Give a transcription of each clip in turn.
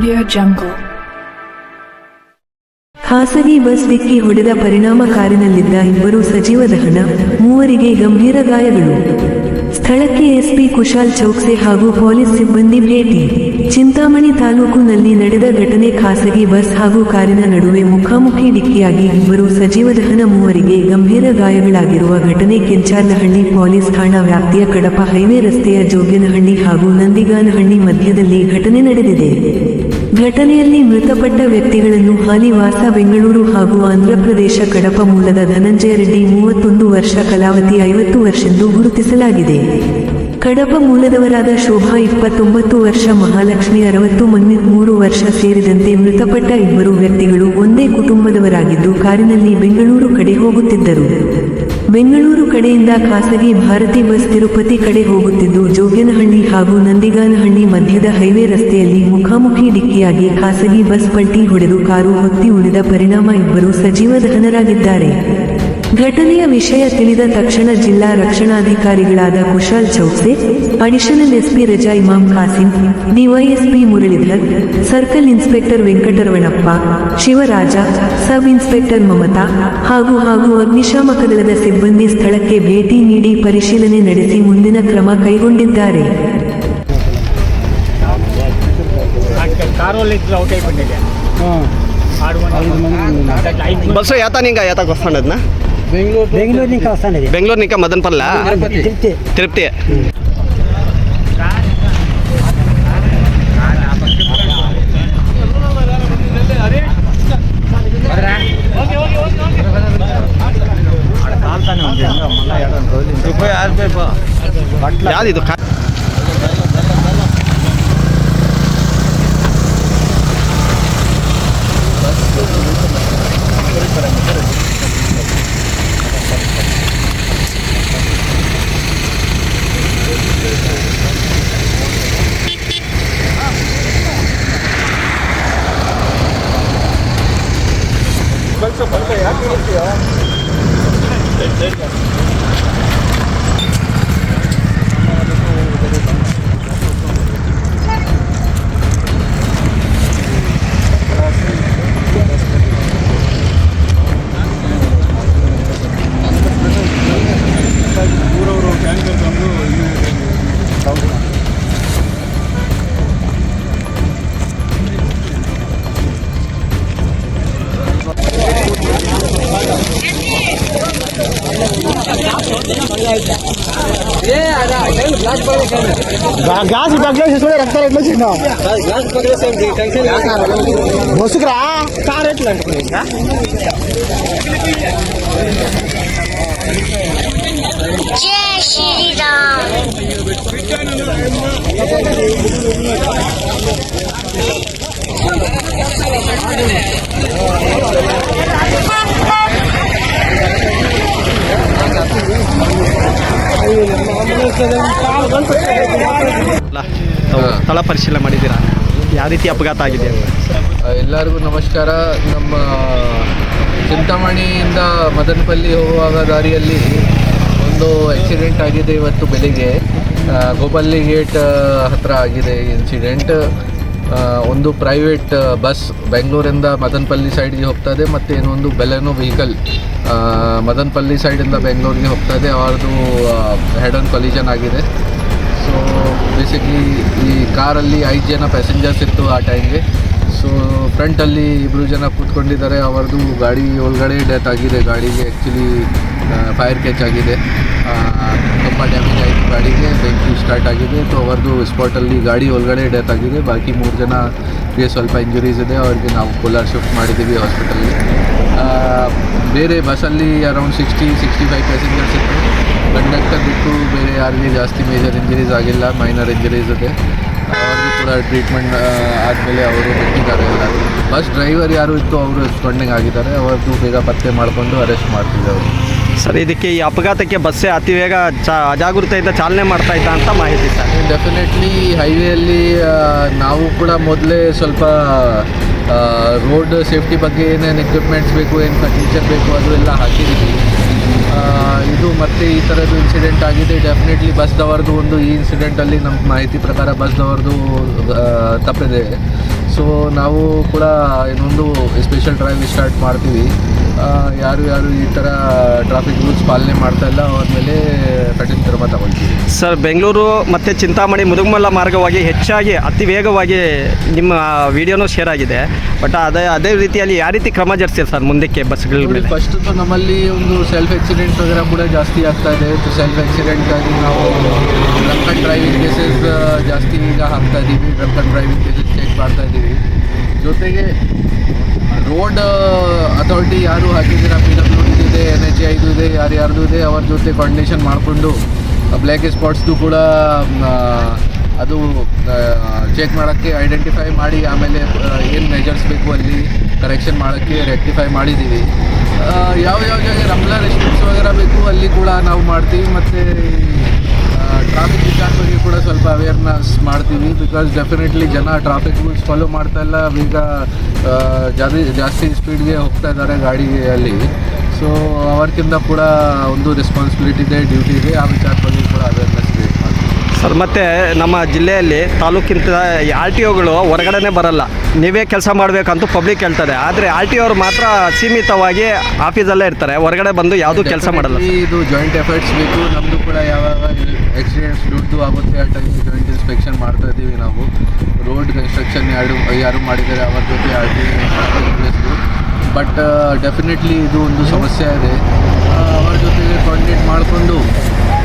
Audio jungle ಖಾಸಗಿ bus ಡಿಕ್ಕಿ ಹೊಡೆದ ಪರಿಣಾಮ ಕಾರಿನಲ್ಲಿದ್ದ ಇಬ್ಬರು ಸಚಿವ ದಹನ ಮೂವರಿಗೆ ಗಂಭೀರ ಗಾಯಗಳು. ಸ್ಥಳಕ್ಕೆ ಎಸ್ಪಿ ಕುಶಾಲ್ ಚೌಕ್ಸೆ ಹಾಗೂ ಪೊಲೀಸ್ ಸಿಬ್ಬಂದಿ ಭೇಟಿ. ಚಿಂತಾಮಣಿ ತಾಲೂಕಿನಲ್ಲಿ ನಡೆದ ಘಟನೆ ಖಾಸಗಿ ಬಸ್ ಹಾಗೂ ಕಾರಿನ ನಡುವೆ ಮುಖಾಮುಖಿ ಡಿಕ್ಕಿಯಾಗಿ ಇಬ್ಬರು ಸಜೀವ ದಹನ ಮೂವರಿಗೆ ಗಂಭೀರ ಗಾಯಗಳಾಗಿರುವ ಘಟನೆ ಕೆಂಚಾರ್ನಹಳ್ಳಿ ಪೊಲೀಸ್ ಠಾಣಾ ವ್ಯಾಪ್ತಿಯ ಕಡಪ ಹೈವೇ ರಸ್ತೆಯ ಜೋಗಿನಹಳ್ಳಿ ಹಾಗೂ ನಂದಿಗಾನಹಳ್ಳಿ ಮಧ್ಯದಲ್ಲಿ ಘಟನೆ ನಡೆದಿದೆ. ಘಟನೆಯಲ್ಲಿ ಮೃತಪಟ್ಟ ವ್ಯಕ್ತಿಗಳನ್ನು ಹಾಲಿವಾಸ, ಬೆಂಗಳೂರು ಹಾಗೂ ಆಂಧ್ರಪ್ರದೇಶ ಕಡಪ ಮೂಲದ ಧನಂಜಯ ರೆಡ್ಡಿ ಮೂವತ್ತೊಂದು ವರ್ಷ, ಕಲಾವತಿ ಐವತ್ತು ವರ್ಷೆಂದು ಗುರುತಿಸಲಾಗಿದೆ. ಕಡಪ ಮೂಲದವರಾದ ಶೋಭಾ ಇಪ್ಪತ್ತೊಂಬತ್ತು ವರ್ಷ, ಮಹಾಲಕ್ಷ್ಮಿ ಅರವತ್ತು ಮನ್ವಿತ್ ಮೂರು ವರ್ಷ ಸೇರಿದಂತೆ ಮೃತಪಟ್ಟ ಇಬ್ಬರು ವ್ಯಕ್ತಿಗಳು ಒಂದೇ ಕುಟುಂಬದವರಾಗಿದ್ದು ಕಾರಿನಲ್ಲಿ ಬೆಂಗಳೂರು ಕಡೆ ಹೋಗುತ್ತಿದ್ದರು. ಬೆಂಗಳೂರು ಕಡೆಯಿಂದ ಖಾಸಗಿ ಭಾರತಿ ಬಸ್ ತಿರುಪತಿ ಕಡೆ ಹೋಗುತ್ತಿದ್ದು ಜೋಗ್ಯನಹಳ್ಳಿ ಹಾಗೂ ನಂದಿಗಾನಹಳ್ಳಿ ಮಧ್ಯದ ಹೈವೇ ರಸ್ತೆಯಲ್ಲಿ ಮುಖಾಮುಖಿ ಡಿಕ್ಕಿಯಾಗಿ ಖಾಸಗಿ ಬಸ್ ಪಲ್ಟಿ ಹೊಡೆದು ಕಾರು ಹೊತ್ತಿ ಉಳಿದ ಪರಿಣಾಮ ಇಬ್ಬರು ಸಜೀವ ದಹನರಾಗಿದ್ದಾರೆ ಘಟನೆಯ ವಿಷಯ ತಿಳಿದ ತಕ್ಷಣ ಜಿಲ್ಲಾ ರಕ್ಷಣಾಧಿಕಾರಿಗಳಾದ Kushal Chowkse additional SP Raza Imam Khasim DYSP Muralidhar circle inspector Venkataravanappa Shivaraja sub inspector Mamata ಹಾಗೂ ಹಾಗೂ ಅಗ್ನಿಶಾಮಕ ದಳದ ಸಿಬ್ಬಂದಿ ಸ್ಥಳಕ್ಕೆ ಭೇಟಿ ನೀಡಿ ಪರಿಶೀಲನೆ ನಡೆಸಿ ಮುಂದಿನ ಕ್ರಮ ಕೈಗೊಂಡಿದ್ದಾರೆ. ಬಸ್ ಯಾತ ನಿಂಗ ಯಾತ ಬಸ್ ಬೆಂಗಳೂರು ನಿಂಕ ಮದನ್ ಪಲ್ಲ ತೃಪ್ತಿ ಮದನಪಲ್ಲ? ತಿರುಪ್ತಿ. ಯಾವ್ದು ಇದು? గ్లాస్ పక్కన చూసుకుని రక్తాలు ఎట్లా వచ్చిందా వసుకురా కార్ ఎట్లా అంటే ಸ್ಥಳ ಪರಿಶೀಲನೆ ಮಾಡಿದ್ದೀರಾ? ಯಾವ ರೀತಿ ಅಪಘಾತ ಆಗಿದೆ ಅಂತ? ಎಲ್ಲರಿಗೂ ನಮಸ್ಕಾರ. ನಮ್ಮ ಚಿಂತಾಮಣಿಯಿಂದ ಮದನಪಲ್ಲಿ ಹೋಗುವಾಗ ದಾರಿಯಲ್ಲಿ ಒಂದು ಆಕ್ಸಿಡೆಂಟ್ ಆಗಿದೆ ಇವತ್ತು ಬೆಳಿಗ್ಗೆ. ಗೋಪಲ್ಲಿ ಗೇಟ್ ಹತ್ರ ಆಗಿದೆ ಇನ್ಸಿಡೆಂಟ್ ಒಂದು ಪ್ರೈವೇಟ್ ಬಸ್ ಬೆಂಗಳೂರಿಂದ ಮದನಪಲ್ಲಿ ಸೈಡ್ಗೆ ಹೋಗ್ತದೆ ಮತ್ತು ಇನ್ನೊಂದು ಬೆಲೆನೋ ವೆಹಿಕಲ್ ಮದನಪಲ್ಲಿ ಸೈಡಿಂದ ಬೆಂಗಳೂರಿಗೆ ಹೋಗ್ತದೆ ಅವ್ರದ್ದು ಹೆಡ್ ಆನ್ ಕೊಲಿಜನ್ ಆಗಿದೆ. ಸೊ ಬೇಸಿಕ್ಲಿ ಈ ಕಾರಲ್ಲಿ ಐದು ಜನ ಪ್ಯಾಸೆಂಜರ್ಸ್ ಇತ್ತು ಆ ಟೈಮ್ಗೆ ಸೊ ಫ್ರಂಟಲ್ಲಿ ಇಬ್ಬರು ಜನ ಕೂತ್ಕೊಂಡಿದ್ದಾರೆ. ಅವರದು ಗಾಡಿ ಒಳಗಡೆ ಡೆತ್ ಆಗಿದೆ. ಗಾಡಿಗೆ ಆ್ಯಕ್ಚುಲಿ ಫೈರ್ ಕ್ಯಾಚ್ ಆಗಿದೆ. ತುಂಬ ಡ್ಯಾಮೇಜ್ ಆಯಿತು ಗಾಡಿಗೆ. ಬೆಂಕಿ ಸ್ಟಾರ್ಟ್ ಆಗಿದೆ. ಸೊ ಅವರದು ಸ್ಪಾಟಲ್ಲಿ ಗಾಡಿ ಒಳಗಡೆ ಡೆತ್ ಆಗಿದೆ. ಬಾಕಿ ಮೂರು ಜನಕ್ಕೆ ಸ್ವಲ್ಪ ಇಂಜುರೀಸ್ ಇದೆ. ಅವ್ರಿಗೆ ನಾವು ಕೋಲಾರ್ ಶಿಫ್ಟ್ ಮಾಡಿದ್ದೀವಿ ಹಾಸ್ಪಿಟಲ್ಗೆ ಬೇರೆ ಬಸ್ಸಲ್ಲಿ around sixty sixty five passengers ಇತ್ತು ಕಂಡಕ್ಟರ್ ಬಿಟ್ಟು ಬೇರೆ ಯಾರಿಗೂ ಜಾಸ್ತಿ ಮೇಜರ್ ಇಂಜರೀಸ್ ಆಗಿಲ್ಲ ಮೈನರ್ ಇಂಜರೀಸ್ ಇದೆ. ಅವ್ರಿಗೂ ಕೂಡ ಟ್ರೀಟ್ಮೆಂಟ್ ಆದಮೇಲೆ ಅವರು ಬಿಟ್ಟಿದ್ದಾರೆ ಎಲ್ಲರೂ. ಬಸ್ ಡ್ರೈವರ್ ಯಾರು ಇತ್ತು ಅವರು ಸ್ಪಂಡಿಂಗ್ ಆಗಿದ್ದಾರೆ ಅವ್ರದ್ದು ಬೇಗ ಪತ್ತೆ ಮಾಡಿಕೊಂಡು ಅರೆಸ್ಟ್ ಮಾಡ್ತಿದ್ದೆ ಅವರು ಸರ್ ಇದಕ್ಕೆ ಈ ಅಪಘಾತಕ್ಕೆ ಬಸ್ಸೇ ಅತಿ ವೇಗ ಚ ಅಜಾಗೃತೆಯಿಂದ ಚಾಲನೆ ಮಾಡ್ತಾ ಇದ್ದ ಅಂತ ಮಾಹಿತಿ ಸರ್. ಡೆಫಿನೆಟ್ಲಿ ಹೈವೇಯಲ್ಲಿ ನಾವು ಕೂಡ ಮೊದಲೇ ಸ್ವಲ್ಪ ರೋಡ್ ಸೇಫ್ಟಿ ಬಗ್ಗೆ ಏನೇನು ಎಕ್ವಿಪ್ಮೆಂಟ್ಸ್ ಬೇಕು ಏನು ಫರ್ನಿಚರ್ ಬೇಕು ಅದು ಎಲ್ಲ ಹಾಕಿದ್ದೀವಿ. ಇದು ಮತ್ತೆ ಈ ಥರದ್ದು ಇನ್ಸಿಡೆಂಟ್ ಆಗಿದೆ. ಡೆಫಿನೆಟ್ಲಿ ಬಸ್ದವರದು ಒಂದು ಈ ಇನ್ಸಿಡೆಂಟಲ್ಲಿ ನಮ್ಮ ಮಾಹಿತಿ ಪ್ರಕಾರ ಬಸ್ದವರದು ತಪ್ಪಿದೆ. ಸೊ ನಾವು ಕೂಡ ಇನ್ನೊಂದು ಸ್ಪೆಷಲ್ ಡ್ರೈವ್ ಸ್ಟಾರ್ಟ್ ಮಾಡ್ತೀವಿ. ಯಾರು ಯಾರು ಈ ಥರ ಟ್ರಾಫಿಕ್ ರೂಲ್ಸ್ ಪಾಲನೆ ಮಾಡ್ತಾ ಇಲ್ಲ ಅವ್ರ ಮೇಲೆ ಕಠಿಣ ಕ್ರಮ ತಗೊಳ್ತೀವಿ. ಸರ್ ಬೆಂಗಳೂರು ಮತ್ತು ಚಿಂತಾಮಣಿ ಮುದುಗಮಲ್ಲ ಮಾರ್ಗವಾಗಿ ಹೆಚ್ಚಾಗಿ ಅತಿ ವೇಗವಾಗಿ ನಿಮ್ಮ ವಿಡಿಯೋನೂ ಶೇರ್ ಆಗಿದೆ. ಬಟ್ ಅದೇ ಅದೇ ರೀತಿಯಲ್ಲಿ ಯಾವ ರೀತಿ ಕ್ರಮ ಜರುಗಿಸ್ತೀರಿ ಸರ್ ಮುಂದಕ್ಕೆ ಬಸ್ಗಳ ಮೇಲೆ? ಫಸ್ಟ್ ನಮ್ಮಲ್ಲಿ ಒಂದು ಸೆಲ್ಫ್ ಆಕ್ಸಿಡೆಂಟ್ ವಗೇರ ಕೂಡ ಜಾಸ್ತಿ ಆಗ್ತಾ ಇದೆ. ಸೆಲ್ಫ್ ಆಕ್ಸಿಡೆಂಟ್ಗಾಗಿ ನಾವು ಡ್ರಂಕ್ ಆ್ಯಂಡ್ ಡ್ರೈವಿಂಗ್ ಕೇಸಸ್ ಜಾಸ್ತಿ ಈಗ ಹಾಕ್ತಾ ಇದ್ದೀವಿ drunk and driving cases check ಮಾಡ್ತಾ ಇದ್ದೀವಿ ಜೊತೆಗೆ ರೋಡ್ ಅಥಾರಿಟಿ ಯಾರು ಹಾಕಿದ್ದೀರಾ? ಪಿ ಡಬ್ಲ್ಯೂ ಇದೆ ಎನ್ ಎಚ್ ಐದು ಇದೆ, ಯಾರು ಯಾರ್ದು ಇದೆ, ಅವ್ರ ಜೊತೆ ಕಾಂಡಿನೇಷನ್ ಮಾಡಿಕೊಂಡು ಬ್ಲ್ಯಾಕ್ ಸ್ಪಾಟ್ಸ್ದು ಕೂಡ ಅದು ಚೆಕ್ ಮಾಡೋಕ್ಕೆ ಐಡೆಂಟಿಫೈ ಮಾಡಿ, ಆಮೇಲೆ ಏನು ಮೆಜರ್ಸ್ ಬೇಕು ಅಲ್ಲಿ ಕರೆಕ್ಷನ್ ಮಾಡೋಕ್ಕೆ ರೆಕ್ಟಿಫೈ ಮಾಡಿದ್ದೀವಿ ಯಾವ ಯಾವ ಜಾಗ ರಂಬ್ಲಾ ರೆಸ್ಟ್ರಿಕ್ಟ್ಸ್ ವಗೇರ ಬೇಕು, ಅಲ್ಲಿ ಕೂಡ ನಾವು ಮಾಡ್ತೀವಿ. ಮತ್ತು ಟ್ರಾಫಿಕ್ ವಿಚಾರ ಬಗ್ಗೆ ಕೂಡ ಸ್ವಲ್ಪ ಅವೇರ್ನೆಸ್ ಮಾಡ್ತೀವಿ ಬಿಕಾಸ್ ಡೆಫಿನೆಟ್ಲಿ ಜನ ಟ್ರಾಫಿಕ್ ರೂಲ್ಸ್ ಫಾಲೋ ಮಾಡ್ತಾ ಇಲ್ಲ. ಈಗ ಜಾಸ್ತಿ ಜಾಸ್ತಿ ಸ್ಪೀಡ್ಗೆ ಹೋಗ್ತಾ ಇದ್ದಾರೆ ಗಾಡಿಯಲ್ಲಿ. ಸೊ ಅವ್ರಕ್ಕಿಂತ ಕೂಡ ಒಂದು ರೆಸ್ಪಾನ್ಸಿಬಿಲಿಟಿ ಇದೆ ಡ್ಯೂಟಿ ಇದೆ. ಆ ವಿಚಾರ ಬಗ್ಗೆ ಕೂಡ ಅವೇರ್ನೆಸ್ ಸರ್ ಮತ್ತು ನಮ್ಮ ಜಿಲ್ಲೆಯಲ್ಲಿ ತಾಲೂಕಿಂತ ಆರ್ ಟಿ ಒಗಳು ಹೊರಗಡೆನೇ ಬರಲ್ಲ. ನೀವೇ ಕೆಲಸ ಮಾಡಬೇಕಂತೂ ಪಬ್ಲಿಕ್ ಹೇಳ್ತದೆ ಆದರೆ ಆರ್ ಟಿ ಅವರು ಮಾತ್ರ ಸೀಮಿತವಾಗಿ ಆಫೀಸಲ್ಲೇ ಇರ್ತಾರೆ. ಹೊರಗಡೆ ಬಂದು ಯಾವುದೂ ಕೆಲಸ ಮಾಡಲ್ಲ ಇದು ಜಾಯಿಂಟ್ ಎಫರ್ಟ್ಸ್ ಬೇಕು. ನಮ್ಮದು ಕೂಡ ಯಾವಾಗ ಆಕ್ಸಿಡೆಂಟ್ಸ್ ದುಡ್ಡು ಆಗುತ್ತೆ ಆ ಟೈಮ್ ಜಾಯಿಂಟ್ ಇನ್ಸ್ಪೆಕ್ಷನ್ ಮಾಡ್ತಾ ಇದ್ದೀವಿ ನಾವು. ರೋಡ್ ಕನ್ಸ್ಟ್ರಕ್ಷನ್ ಯಾರು ಯಾರು ಮಾಡಿದ್ದಾರೆ ಅವ್ರ ಜೊತೆ ಆರ್ ಟಿ ಬಟ್ ಡೆಫಿನೆಟ್ಲಿ ಇದು ಒಂದು ಸಮಸ್ಯೆ ಇದೆ. ಅವರ ಜೊತೆಗೆ ಕೋಆರ್ಡಿನೇಟ್ ಮಾಡಿಕೊಂಡು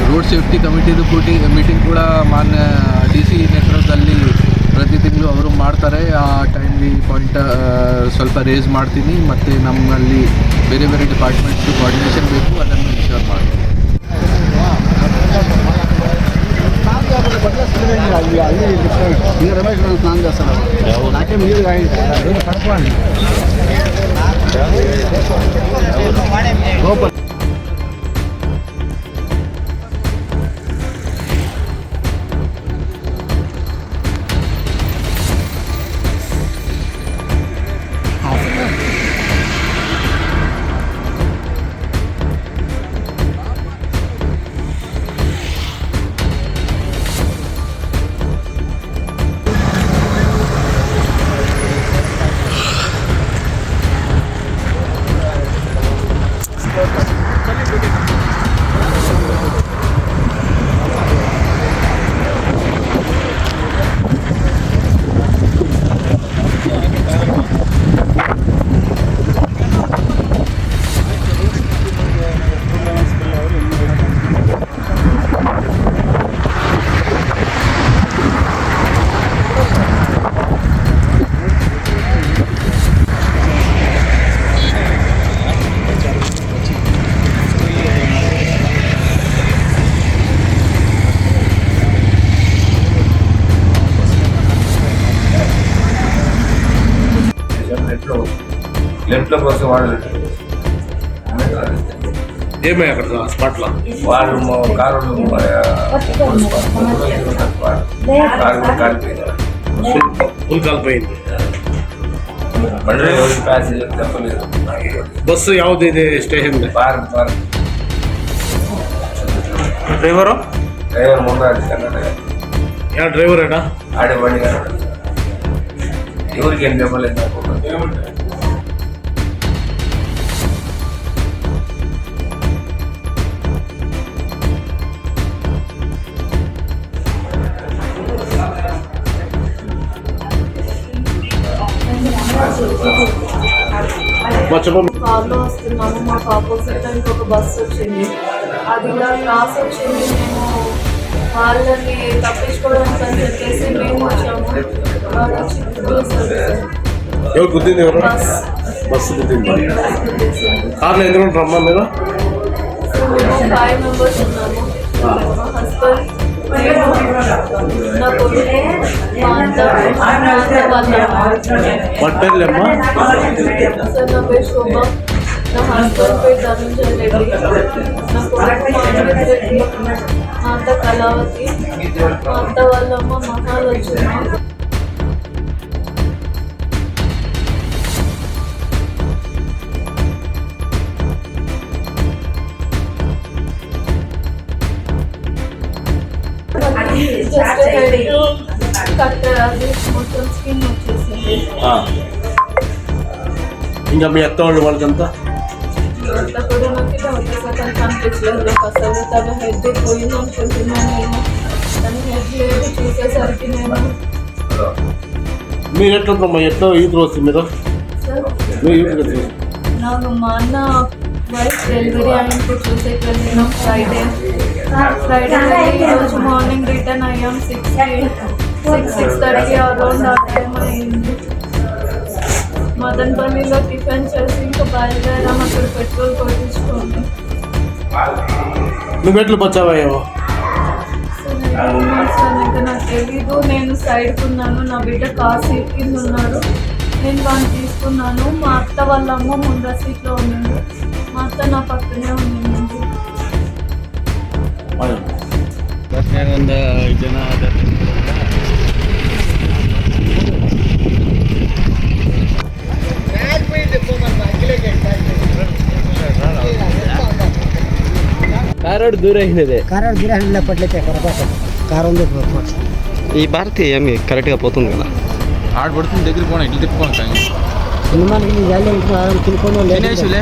ರೋಡ್ ಸೇಫ್ಟಿ ಕಮಿಟಿದು ಕೂಟಿ ಮೀಟಿಂಗ್ ಕೂಡ ಮಾನ್ಯ ಡಿ ಸಿ ನೇತೃತ್ವದಲ್ಲಿ ಪ್ರತಿ ತಿಂಗಳು ಅವರು ಮಾಡ್ತಾರೆ. ಆ ಟೈಮ್ಲಿ ಪಾಯಿಂಟ್ ಸ್ವಲ್ಪ ರೇಸ್ ಮಾಡ್ತೀನಿ. ಮತ್ತು ನಮ್ಮಲ್ಲಿ ಬೇರೆ ಬೇರೆ ಡಿಪಾರ್ಟ್ಮೆಂಟ್ಸ್ ಕೋಆರ್ಡಿನೇಷನ್ ಬೇಕು ಅದನ್ನು ಇನ್ಶೋರ್ ಮಾಡ್ತೀನಿ. ರಮೇಶ್ లెఫ్ట్లో కోసం వాళ్ళు ఏమే అక్కడ స్పాట్లో వాళ్ళు మా కారు కారు కూడా కాలిపోయింది ఫుల్ కాలిపోయింది బండి ప్యాసింజర్ తప్పలేదు బస్సు ಯಾವ್ದು ಇದೆ station park park driver driver ముందు కన్నడ ಯಾವ ಡ್ರೈವರ್ ಅಣ್ಣ ఆడే బండి కన్నడ ఎవరికి ఏం చెప్పలేదు చెప్పండి కార్లో వస్తున్నాము. మాకు ఆపోజిట్ ఒక బస్సు వచ్చింది. అది కూడా క్రాస్ వచ్చింది. మేము వాళ్ళని తప్పించుకోవడానికి అని చెప్పేసి మేము వచ్చాము. వాళ్ళు వచ్చి ఎవరు గుద్దింది ఎవరు? బస్. బస్సు గుద్దింది? కార్లో ఎందుకు ఉంటారమ్మా మీరు మేము ఫైవ్ మెంబర్స్ ఉన్నాము. మా హస్బెండ్ నేను నా కొడుకు మా సార్ నా పేరు శోభ. నా హస్బెండ్ పేరు ధనంజయ్ రెడ్డి నా కొడుకు మాన్విత్ రెడ్డి. మా అత్త కళావతి. మా అత్త వాళ్ళమ్మ మహాలక్ష్మి. ఇంకా మీ అత్త వాళ్ళు వాళ్ళకంతా? అంతా కూడా నాకు డౌట్ అసలు కనిపించలేదు నాకు అసలు తన హెడ్ పోయింది అనుకుంటున్నాను నేను తన హెడ్ లేదు చూసేసరికి నేను మీరు ఎట్లా ఈదురు వస్తుంది మీరు సార్ మీరు నాకు మా అన్న వైఫ్ డెలివరీ అయింది చూసేకి వెళ్ళినాం ఫ్రైడే ఫ్రైడే ఈరోజు మార్నింగ్ రిటర్న్ అయ్యాం six six six thirty around ఆ టైం అయింది. మదన్పల్లిలో టిఫిన్ చేసి ఇంకా బయలుదేరాం అక్కడ పెట్రోల్ కొట్టించుకోండి నువ్వు ఎట్లు ఇంకా నాకు తెలీదు. నేను సైడ్కి ఉన్నాను. నా బిడ్డ కార్ సీట్ కింద ఉన్నాడు. నేను వాడిని తీసుకున్నాను. మా అత్త వాళ్ళ అమ్మ ముందర సీట్లో ఉండింది. మా అత్త నా పక్కనే ఉండింది. ಬಸ್ನಾಗ ಒಂದು ಐದು ಜನ ಅದಾರ ಧಾರವಾಡ ದೂರ ಏನಿದೆ కార్ గిర హండ్ల పట్లయితే కార్ ఉంది ఈ భారతి ఏమి కరెక్ట్గా పోతుంది కదా ఆడబడుతుంది దగ్గర పోనా ఇట్లా తిప్పుకోండి సినిమాకి జాలి తినుకొని దినేష్లే